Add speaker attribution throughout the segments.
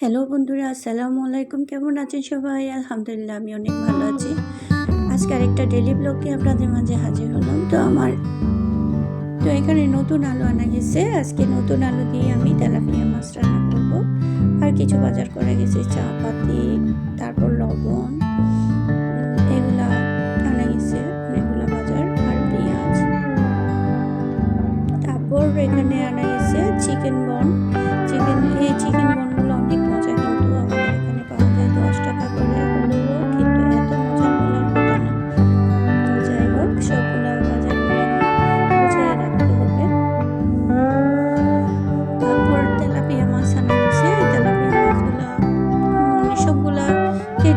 Speaker 1: Hello বন্ধুরা, আসসালামু আলাইকুম। কেমন আছেন সবাই? আলহামদুলিল্লাহ, আমি অনেক ভালো আছি। আজকে আরেকটা ডেলি ব্লগে আপনাদের মাঝে হাজির হলাম। তো আমার, তো এখানে নতুন আলু আনা গেছে। আজকে নতুন আলু দিয়ে আমি তেলাপিয়া মাছ রান্না করব। আর কিছু বাজার করা গেছে চা পাতি তারপর লবণ, এগুলা আনা আর পেঁয়াজ। তারপর এখানে আনা গেছে চিকেন বন চিকেন এই চিকেন বনগুলো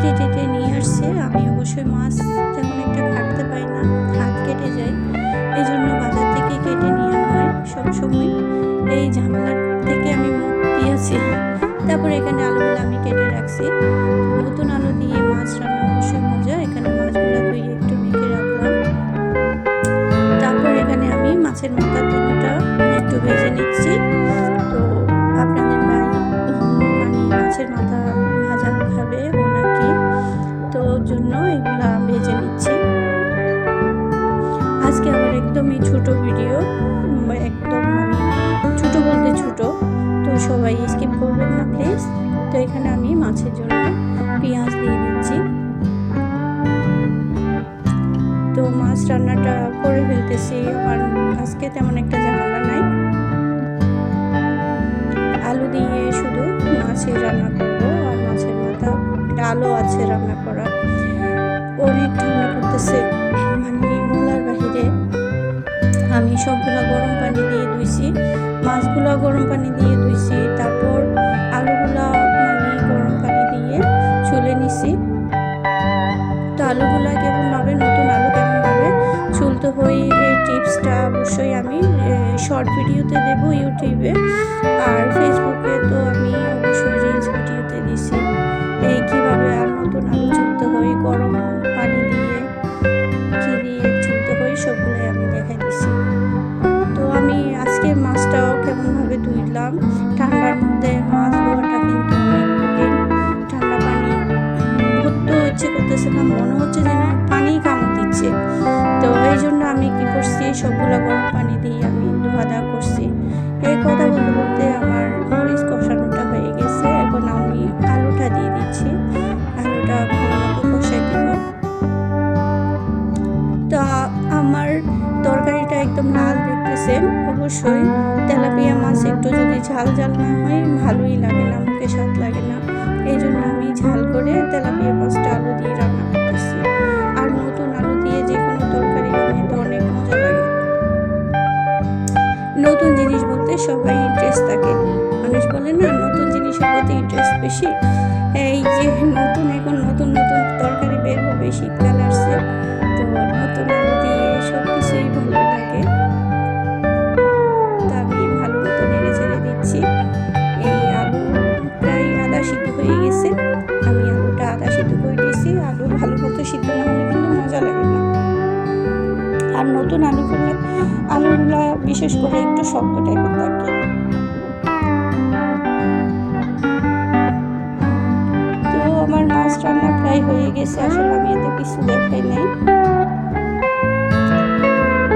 Speaker 1: কেটে টেটে নিয়ে আসছে। আমি অবশ্যই মাছ তেমন একটা কাটতে পারি না, হাত কেটে যায়। এই জন্য বাজার থেকে কেটে নিয়ে হয় সবসময়। এই ঝামেলার থেকে আমি মুক্তি আছি। তারপর এখানে আলুগুলো আমি কেটে রাখছি। ভেজে নিচ্ছি। আজকে আমার একদমই ছোট ভিডিও একদম মানে ছোট বলতে ছোটো। তো সবাই স্কিপ করবেন না প্লিজ তো এখানে আমি মাছের জন্য পেঁয়াজ দিয়ে দিচ্ছি। তো মাছ রান্নাটা করে ফেলতেছি, আর আজকে তেমন একটা ঝামেলা নাই। আলু দিয়ে শুধু মাছের রান্না করব, আর মাছের মাথা ডালও আছে রান্না করা অনেক ঠান্ডা করতেছে মানে মোলার বাহিরে আমি সবগুলো গরম পানি দিয়ে ধুইছি, মাছগুলো গরম পানি দিয়ে ধুইছি, তারপর আলুগুলা মানে গরম পানি দিয়ে চুলে নিছি। তো আলুগুলা কেমনভাবে নতুন আলু কেমনভাবে চুলতে হয় এই টিপসটা অবশ্যই আমি শর্ট ভিডিওতে দেব ইউটিউবে। আর ফেসবুকে সবগুলোই আমি দেখাই দিছি। তো আমি আজকে মাছটাও কেমনভাবে ধুইলাম, ঠান্ডার মধ্যে মাছ ধোয়াটা কিন্তু অনেক কঠিন। ঠান্ডা পানি ধরতেও ইচ্ছে করতেছে না, মনে হচ্ছে যেন অবশ্যই। তেলাপিয়া মাছ একটু যদি ঝাল ঝাল না হয়, ভালোই লাগে না, মুখে স্বাদ লাগে না। এই জন্য আমি ঝাল করে তেলাপিয়া মাছটা আলু দিয়ে রান্না করতেছি। আর নতুন আলু দিয়ে যে কোনো তরকারি খেতে অনেক মজা লাগে। নতুন জিনিস বলতে সবাই ইন্টারেস্ট থাকে। মানুষ বলে, না, নতুন জিনিসের প্রতি ইন্টারেস্ট বেশি? এই যে নতুন, এখন নতুন নতুন তরকারি বের হবে, শীতকাল সিদ্ধ না হলে কিন্তু মজা লাগে না। আর নতুন আলু করলে আলুগুলা বিশেষ করে একটু শক্ত টাইপের থাকে। তো আমার মাছ রান্না প্রায় হয়ে গেছে, আসলে আমি এত কিছু দেখাই নাই।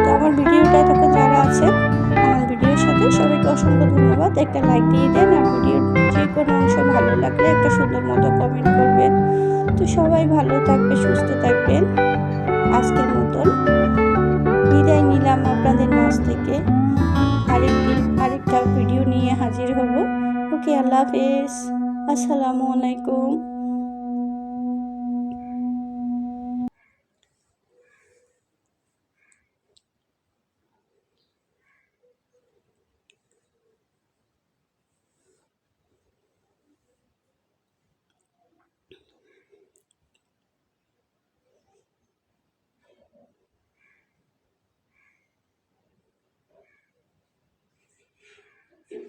Speaker 1: তো আমার ভিডিওটা এতক্ষণ যারা আছে, আমার ভিডিওর সাথে সবাইকে অসংখ্য ধন্যবাদ। একটা লাইক দিয়ে দেন, আর ভিডিওর যে কোনো অংশ ভালো লাগলে একটা সুন্দর মতো কমেন্ট করবেন। তো সবাই ভালো থাকবে, সুস্থ থাকবেন আজকের মতন বিদায় নিলাম আপনাদের মাছ থেকে। আরেকদিন আরেকটা ভিডিও নিয়ে হাজির হব। ওকে আল্লাহ হাফেজ। আসসালামু আলাইকুম। If